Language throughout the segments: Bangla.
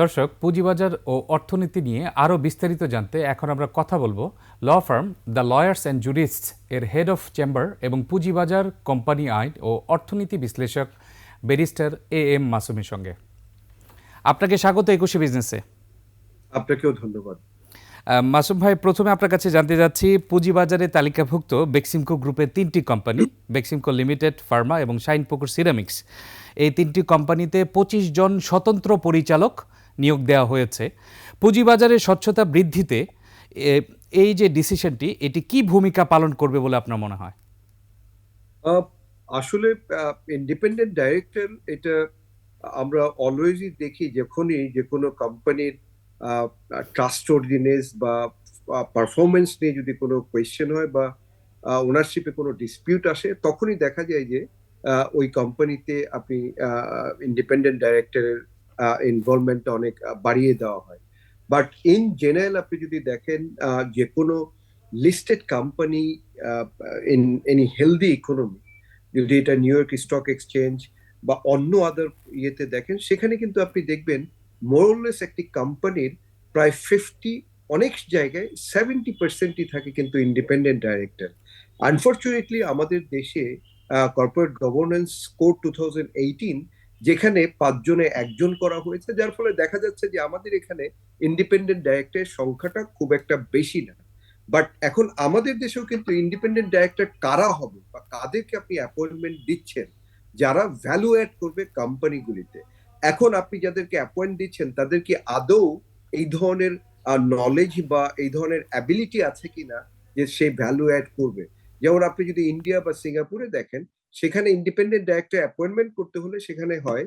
দর্শক পুঁজিবাজার ও অর্থনীতি নিয়ে আরও বিস্তারিত জানতে এখন আমরা কথা বলব law firm the lawyers and jurists এর হেড অফ চেম্বার এবং পুঁজিবাজার কোম্পানি আইন ও অর্থনীতি বিশ্লেষক ব্যারিস্টার এ এম মাসুমের সঙ্গে। আপনাকে স্বাগত একুশে বিজনেসে। আপনাকেও ধন্যবাদ। মাসুম ভাই প্রথমে আপনার কাছে জানতে যাচ্ছি পুঁজিবাজারে তালিকাভুক্ত বেক্সিমকো গ্রুপের তিনটি কোম্পানি বেক্সিমকো লিমিটেড ফার্মা এবং শাইনপুকুর সিরামিক্স। এই তিনটি কোম্পানিতে পঁচিশ জন স্বতন্ত্র পরিচালক নিয়োগ দেওয়া হয়েছে। পুঁজিবাজারে স্বচ্ছতা বৃদ্ধিতে এই যে ডিসিশনটি, এটি কি ভূমিকা পালন করবে বলে আপনার মনে হয়? আসলে ইন্ডিপেন্ডেন্ট ডাইরেক্টর এটা আমরা অলওয়েজই দেখি যখনই যে কোনো কোম্পানির ট্রাস্ট ট্রাস্টওয়ার্দিনেস বা পারফরমেন্স নিয়ে যদি কোনো কোয়েশ্চেন হয় বা ওনারশিপে কোনো ডিসপিউট আসে, তখনই দেখা যায় যে ওই কোম্পানিতে আপনি ইন্ডিপেন্ডেন্ট ডাইরেক্টরের ইনভলভমেন্টটা অনেক বাড়িয়ে দেওয়া হয়। বাট ইন জেনারেল আপনি যদি দেখেন যে কোনো listed company in any healthy economy যদি এটা নিউ ইয়র্ক স্টক এক্সচেঞ্জ বা অন্য আদার ইয়েতে দেখেন, সেখানে কিন্তু আপনি দেখবেন মোরলেস একটি কোম্পানির প্রায় ফিফটি অনেক জায়গায় সেভেন্টি পার্সেন্টই থাকে কিন্তু ইন্ডিপেন্ডেন্ট ডাইরেক্টর আনফর্চুনেটলি আমাদের দেশে corporate governance code two thousand eighteen যেখানে পাঁচজনে একজন করা হয়েছে, যার ফলে দেখা যাচ্ছে যে আমাদের এখানে ইন্ডিপেন্ডেন্ট ডাইরেক্টরের সংখ্যাটা খুব একটা বেশি না। বাট এখন আমাদের দেশেও কিন্তু ইন্ডিপেন্ডেন্ট ডাইরেক্টর কারা হবে বা কাদেরকে আপনি অ্যাপয়েন্টমেন্ট দিচ্ছেন? যারা ভ্যালু অ্যাড করবে কোম্পানিগুলিতে এখন আপনি যাদেরকে অ্যাপয়েন্ট দিচ্ছেন তাদের কি আদৌ এই ধরনের নলেজ বা এই ধরনের অ্যাবিলিটি আছে কিনা যে সে ভ্যালু অ্যাড করবে? যেমন আপনি যদি ইন্ডিয়া বা সিঙ্গাপুরে দেখেন সেখানে ইন্ডিপেন্ডেন্ট ডাইরেক্টর অ্যাপয়েন্টমেন্ট করতে হলে সেখানে হয়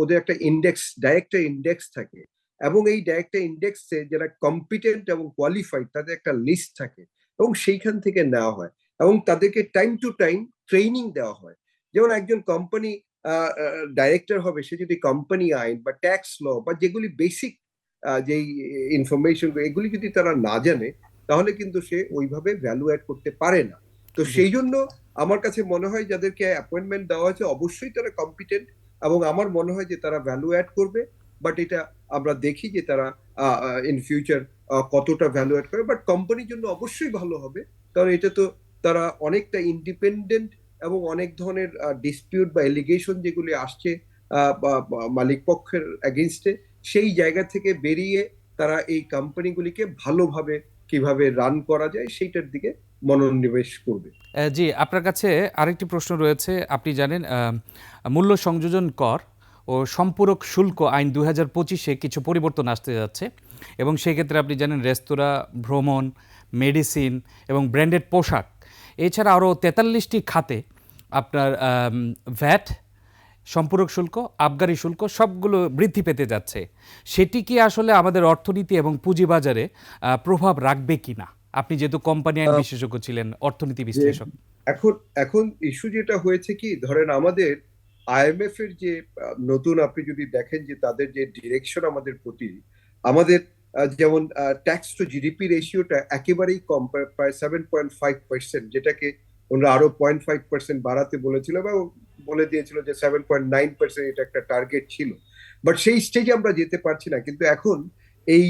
ওদের একটা ইন্ডেক্স ডাইরেক্টর ইন্ডেক্স থাকে। এবং এই ডাইরেক্টর ইন্ডেক্সে যারা কম্পিটেন্ট এবং কোয়ালিফাইড তাদের একটা লিস্ট থাকে এবং সেইখান থেকে নেওয়া হয়। এবং তাদেরকে টাইম টু টাইম ট্রেনিং দেওয়া হয়। যেমন একজন কোম্পানি ডাইরেক্টর হবে, সে যদি কোম্পানি আইন বা ট্যাক্স ল বা যেগুলি বেসিক যেই ইনফরমেশন এগুলি যদি তারা না জানে, তাহলে কিন্তু সে ওইভাবে ভ্যালু অ্যাড করতে পারে না। তো সেই জন্য আমার কাছে মনে হয় যাদেরকে অ্যাপয়েন্টমেন্ট দেওয়া হয়েছে অবশ্যই তারা কম্পিটেন্ট এবং আমার মনে হয় যে তারা ভ্যালু অ্যাড করবে বাট এটা আমরা দেখি যে তারা ইন ফিউচার কতটা ভ্যালু অ্যাড করে বাট কোম্পানির জন্য অবশ্যই ভালো হবে কারণ এটা তো তারা অনেকটা ইন্ডিপেন্ডেন্ট এবং অনেক ধরনের ডিসপিউট বা এলিগেশন যেগুলি আসছে মালিক পক্ষের এগেনস্টে সেই জায়গা থেকে বেরিয়ে তারা এই কোম্পানিগুলিকে ভালোভাবে কীভাবে রান করা যায় সেইটার দিকে মনোনিবেশ করবে। জি, আপনার কাছে আরেকটি প্রশ্ন রয়েছে। আপনি জানেন মূল্য সংযোজন কর ও সম্পূরক শুল্ক আইন দু হাজার পঁচিশে কিছু পরিবর্তন আসতে যাচ্ছে এবং সেক্ষেত্রে আপনি জানেন, রেস্তোরাঁ, ভ্রমণ, মেডিসিন এবং ব্র্যান্ডেড পোশাক। এছাড়া আরও তেতাল্লিশটি খাতে আপনার ভ্যাট, সম্পূরক শুল্ক, আবগারি শুল্ক সবগুলো বৃদ্ধি পেতে যাচ্ছে। সেটি কি আসলে আমাদের অর্থনীতি এবং পুঁজিবাজারে প্রভাব রাখবে কি না আপনি যেহেতু কোম্পানি আইন বিশেষজ্ঞ ছিলেন অর্থনীতি বিশ্লেষক। এখন এখন ইস্যু যেটা হয়েছে কি ধরেন আমাদের আইএমএফ এর যে নতুন আপনি যদি দেখেন যে তাদের যে ডিরেকশন আমাদের প্রতি আমাদের যেমন ট্যাক্স টু জিডিপি রেশিওটা একেবারেই কম প্রায় সেভেন পয়েন্ট ফাইভ পার্সেন্ট যেটাকে ওনারা আরও পয়েন্ট ফাইভ পার্সেন্ট বাড়াতে বলেছিল বা বলে দিয়েছিল যে সেভেন পয়েন্ট নাইন পার্সেন্ট এটা একটা টার্গেট ছিল। বাট সেই স্টেজে আমরা যেতে পারছি না। কিন্তু এখন এই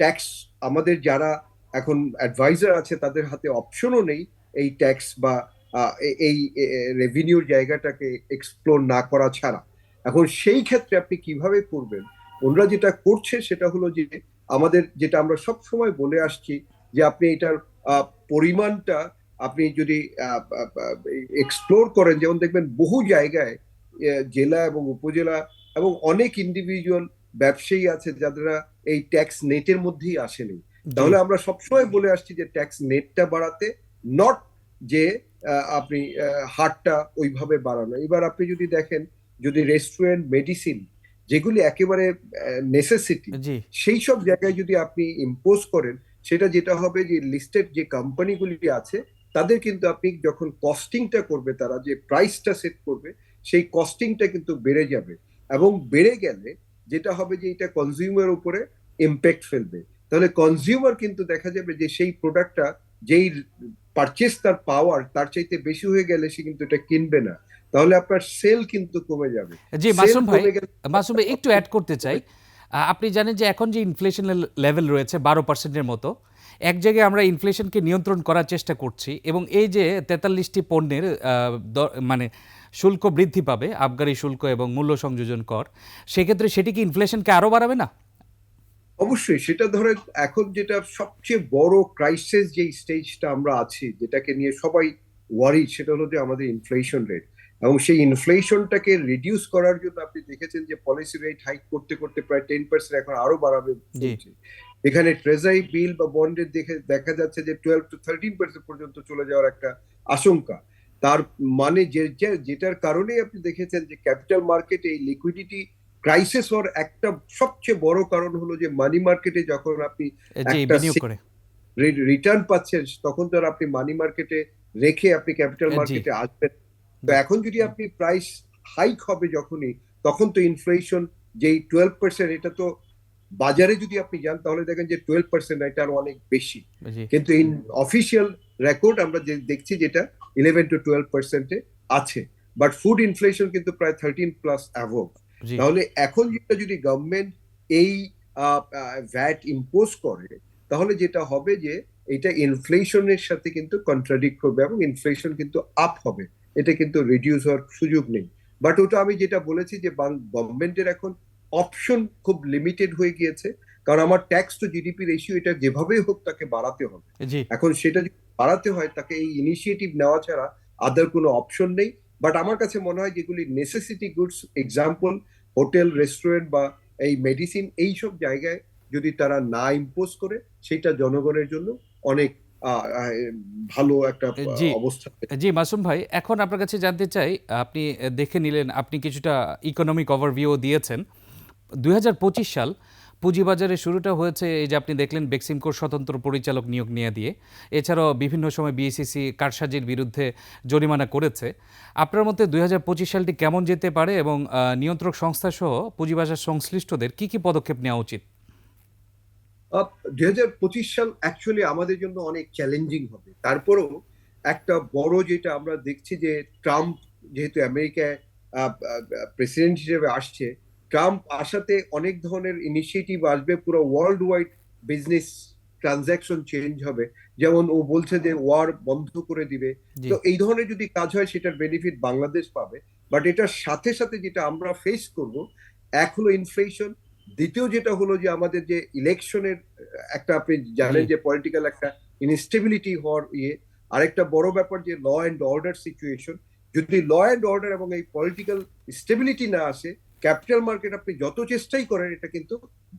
ট্যাক্স আমাদের যারা এখন অ্যাডভাইজার আছে, তাদের হাতে অপশনও নেই এই ট্যাক্স বা এই রেভিনিউর জায়গাটাকে এক্সপ্লোর না করা ছাড়া। এখন সেই ক্ষেত্রে আপনি কীভাবে করবেন? ওনারা যেটা করছে সেটা হলো যে, আমাদের যেটা আমরা সব সময় বলে আসছি যে, আপনি এটার পরিমাণটা আপনি যদি এক্সপ্লোর করেন, যেমন দেখবেন বহু জায়গায় জেলা এবং উপজেলা এবং অনেক ইন্ডিভিজুয়াল ব্যবসায়ী আছে যারা এই ট্যাক্স নেটের মধ্যেই আসেনি। তাহলে আমরা সবসময় বলে আসছি যে ট্যাক্স নেটটা বাড়াতে নট যে আপনি হারটা ওইভাবে বাড়ানো। এবার আপনি যদি দেখেন যদি রেস্টুরেন্ট মেডিসিন যেগুলি একেবারে নেসেসিটি সেই সব জায়গায় যদি আপনি ইম্পোজ করেন সেটা যেটা হবে যে লিস্টেড যে কোম্পানিগুলি আছে তাদের কিন্তু আপনি যখন কস্টিংটা করবে তারা যে প্রাইসটা সেট করবে সেই কস্টিংটা কিন্তু বেড়ে যাবে। এবং বেড়ে গেলে যেটা হবে যে এটা কনজিউমার উপরে ইম্প্যাক্ট ফেলবে। তাহলে কনজিউমার কিন্তু দেখা যাবে যে সেই প্রোডাক্টটা যেই পারচেস তার পাওয়ার তার চাইতে বেশি হয়ে গেলে সে কিন্তু এটা কিনবে না। তাহলে আপনার সেল কিন্তু কমে যাবে। জি মাসুম ভাই মাসুম ভাই একটু অ্যাড করতে চাই। আপনি জানেন যে এখন যে ইনফ্লেশন লেভেল রয়েছে বারো পার্সেন্টের মতো এক জায়গায় আমরা ইনফ্লেশনকে নিয়ন্ত্রণ করার চেষ্টা করছি এবং এই যে তেতাল্লিশটি পণ্যের মানে শুল্ক বৃদ্ধি পাবে আবগারি শুল্ক এবং মূল্য সংযোজন কর সেক্ষেত্রে সেটি কি ইনফ্লেশনকে আরও বাড়াবে না? অবশ্যই সেটা ধরেন এখন যেটা সবচেয়ে বড় ক্রাইসিস যে স্টেজটা আমরা আছি যেটাকে নিয়ে সবাই ওয়ারি সেটা হলো যে আমাদের ইনফ্লেশন রেট এবং সেই ইনফ্লেশনটাকে রিডিউস করার জন্য আপনি দেখেছেন যে পলিসি রেট হাইক করতে করতে প্রায় টেন পার্সেন্ট এখন আরও বাড়াবে এখানে ট্রেজারি বিল বা বন্ডের দেখে দেখা যাচ্ছে যে টুয়েলভ টু থার্টিন পার্সেন্ট পর্যন্ত চলে যাওয়ার একটা আশঙ্কা। তার মানে যে- যেটার কারণেই আপনি দেখেছেন যে ক্যাপিটাল মার্কেটে এই লিকুইডিটি ক্রাইসিস হওয়ার একটা সবচেয়ে বড় কারণ হলো যে মানি মার্কেটে যখন আপনি রিটার্ন পাচ্ছেন তখন তো আপনি মানি মার্কেটে রেখে আপনি ক্যাপিটাল মার্কেটে আসবেন। তো এখন যদি আপনি প্রাইস হাইক হবে যখনই তখন তো ইনফ্লেশন যেই টুয়েলভ পার্সেন্ট এটা তো বাজারে যদি আপনি যান তাহলে দেখেন যে টুয়েলভ পার্সেন্ট এটা আরও অনেক বেশি। কিন্তু ইন অফিসিয়াল রেকর্ড আমরা যে দেখছি যেটা ইলেভেন টু টুয়েলভ পার্সেন্টে আছে। বাট ফুড ইনফ্লেশন কিন্তু প্রায় থার্টিন প্লাস অ্যাভোভ তাহলে এখন যেটা যদি গভর্নমেন্ট এই ভ্যাট ইম্পোজ করে তাহলে যেটা হবে যে এটা ইনফ্লেশনের সাথে কিন্তু কন্ট্রাডিক্ট করবে এবং ইনফ্লেশন কিন্তু আপ হবে। এটা কিন্তু রিডিউস হওয়ার সুযোগ নেই। বাট ওটা আমি যেটা বলেছি যে গভর্নমেন্টের এখন অপশন খুব লিমিটেড হয়ে গিয়েছে। কারণ আমার ট্যাক্স টু জিডিপি রেশিও এটা যেভাবেই হোক তাকে বাড়াতে হবে। এখন সেটা যদি বাড়াতে হয় তাকে এই ইনিশিয়েটিভ নেওয়া ছাড়া আদার কোনো অপশন নেই। বাট আমার কাছে মনে হয় যেগুলি necessity goods example hotel restaurant বা এই মেডিসিন এই সব জায়গায় যদি তারা না ইম্পোজ করে সেটা জনগণের জন্য অনেক ভালো একটা। অবস্থা জি মাসুম ভাই এখন আপনার কাছে জানতে চাই আপনি দেখে নিলেন আপনি কিছুটা ইকোনমিক ওভারভিউ দিয়েছেন দুই হাজার পঁচিশ সাল পুঁজিবাজারের শুরুটা হয়েছে এই যে আপনি দেখলেন বেক্সিমকোর স্বতন্ত্র পরিচালক নিয়োগ নিয়ে দিয়ে। এছাড়াও বিভিন্ন সময় বিএসিসি কারসাজির বিরুদ্ধে জরিমানা করেছে। আপনার মতে দুই হাজার পঁচিশ সালটি কেমন যেতে পারে এবং নিয়ন্ত্রক সংস্থা সহ পুঁজিবাজার সংশ্লিষ্টদের কি কি পদক্ষেপ নেওয়া উচিত? দুই হাজার পঁচিশ সাল অ্যাকচুয়ালি আমাদের জন্য অনেক চ্যালেঞ্জিং হবে। তারপরেও একটা বড় যেটা আমরা দেখছি যে ট্রাম্প যেহেতু আমেরিকায় প্রেসিডেন্ট হিসেবে আসছে ট্রাম্প আসাতে অনেক ধরনের ইনিশিয়েটিভ আসবে পুরো world wide business transaction change হবে। যেমন ও বলছে যে ওয়ার বন্ধ করে দিবে। তো এই ধরনের যদি কাজ হয় সেটার বেনিফিট বাংলাদেশ পাবে। বাট এটার সাথে সাথে যেটা আমরা ফেস করব এক হলো ইনফ্লেশন দ্বিতীয় যেটা হলো যে আমাদের যে ইলেকশনের একটা আপনি জানেন যে পলিটিক্যাল একটা ইনস্টেবিলিটি হওয়ার ইয়ে। আরেকটা বড় ব্যাপার যে ল অ্যান্ড অর্ডার সিচুয়েশন যদি ল অ্যান্ড অর্ডার এবং এই পলিটিক্যাল স্টেবিলিটি না আসে ক্যাপিটাল মার্কেট আপনি যত চেষ্টাই করেন, এটা কিন্তু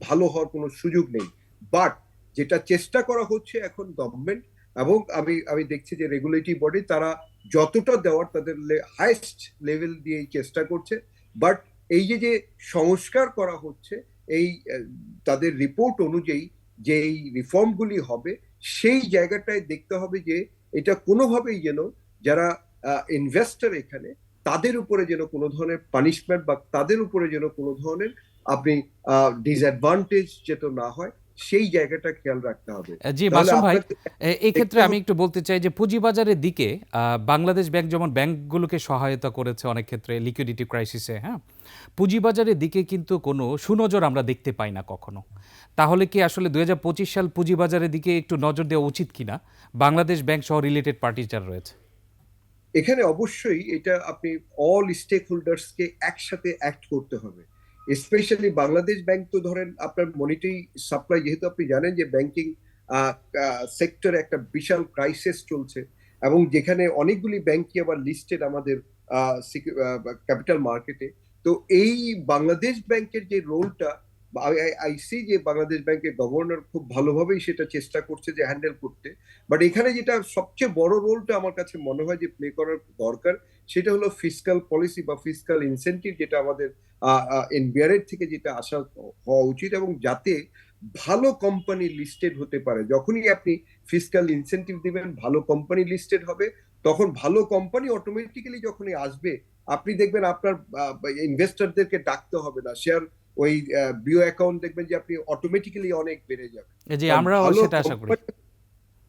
ভালো হওয়ার কোনো সুযোগ নেই। বাট যেটা চেষ্টা করা হচ্ছে এখন গভর্নমেন্ট এবং আমি আমি দেখছি যে রেগুলেটরি বডি তারা যতটা দেওয়ার তাদের হাইস্ট লেভেল দিয়ে চেষ্টা করছে। বাট এই যে যে সংস্কার করা হচ্ছে, এই তাদের রিপোর্ট অনুযায়ী যে এই রিফর্মগুলি হবে, সেই জায়গাটায় দেখতে হবে যে এটা কোনোভাবেই যেন যারা ইনভেস্টর এখানে তাদের উপরে যেন কোনো ধরনের পানিশমেন্ট বা তাদের উপরে যেন কোনো ধরনের আপনি ডিসঅ্যাডভান্টেজ যেন না হয় সেই জায়গাটা খেয়াল রাখতে হবে। জি মাসুম ভাই এই ক্ষেত্রে আমি একটু বলতে চাই যে পুঁজিবাজারের দিকে বাংলাদেশ ব্যাংক যেমন ব্যাংকগুলোকে সহায়তা করেছে অনেক ক্ষেত্রে লিকুইডিটি ক্রাইসিসে হ্যাঁ? পুঁজিবাজারের দিকে কিন্তু কোনো সুনজর আমরা দেখতে পাই না কখনো। তাহলে কি আসলে দুই হাজার পঁচিশ সাল পুঁজিবাজারের দিকে একটু নজর দেওয়া উচিত কিনা? বাংলাদেশ ব্যাংক সহ রিলেটেড পার্টি যারা রয়েছে। এখানে অবশ্যই এটা আপনি অল স্টেক হোল্ডার্সকে একসাথে অ্যাক্ট করতে হবে। স্পেশালি বাংলাদেশ ব্যাংক তো ধরেন আপনার মনিটারি সাপ্লাই যেহেতু আপনি জানেন যে ব্যাংকিং সেক্টরে একটা বিশাল ক্রাইসিস চলছে এবং যেখানে অনেকগুলি ব্যাংকই আবার লিস্টেড আমাদের ক্যাপিটাল মার্কেটে তো এই বাংলাদেশ ব্যাংকের যে রোলটা আই সি যে বাংলাদেশ ব্যাংকের গভর্নর খুব ভালোভাবেই সেটা চেষ্টা করছে যে হ্যান্ডেল করতে। বাট এখানে যেটা সবচেয়ে বড় রোলটা আমার কাছে মনে হয় যে প্লে করার দরকার, সেটা হলো ফিসকাল পলিসি বা ফিসকাল ইনসেন্টিভ যেটা আমাদের এনবিআর এর থেকে যেটা আসা হওয়া উচিত এবং যাতে ভালো কোম্পানি লিস্টেড হতে পারে। যখনই আপনি ফিসকাল ইনসেন্টিভ দিবেন, ভালো কোম্পানি লিস্টেড হবে, তখন ভালো কোম্পানি অটোমেটিক্যালি যখনই আসবে, আপনি দেখবেন আপনার ইনভেস্টরদেরকে ডাকতে হবে না। শেয়ার ওই বিও অ্যাকাউন্ট দেখবেন যে আপনি অটোমেটিক্যালি অনেক বেড়ে যাবে। জি আমরাও সেটা আশা করি।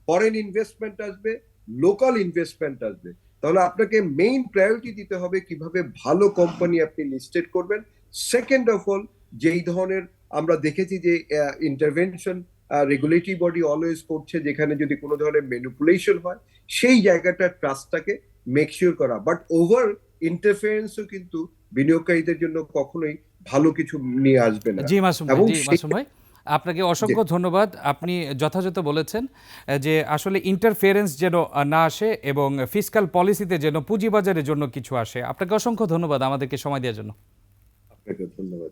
ফরেন ইনভেস্টমেন্ট আসবে লোকাল ইনভেস্টমেন্ট আসবে। তাহলে আপনাকে মেইন প্রায়োরিটি দিতে হবে কীভাবে ভালো কোম্পানি আপনি লিস্টেড করবেন। সেকেন্ড অফ অল যেই ধরনের আমরা দেখেছি যে ইন্টারভেনশন রেগুলেটরি বডি অলওয়েজ করছে যেখানে যদি কোনো ধরনের ম্যানিপুলেশন হয় সেই জায়গাটা ট্রাস্টটাকে মেকশিওর করা। বাট ওভার ইন্টারফারেন্সও কিন্তু বিনিয়োগকারীদের জন্য কখনোই ভালো কিছু নিয়ে আসবে না। জি মাসুম ভাই জি মাসুম ভাই আপনাকে অসংখ্য ধন্যবাদ। আপনি যথাযথ বলেছেন যে আসলে ইন্টারফেরেন্স যেন না আসে এবং ফিসকাল পলিসিতে যেন পুঁজিবাজারের জন্য কিছু আসে। আপনাকে অসংখ্য ধন্যবাদ আমাদেরকে সময় দেওয়ার জন্য। আপনাকে ধন্যবাদ।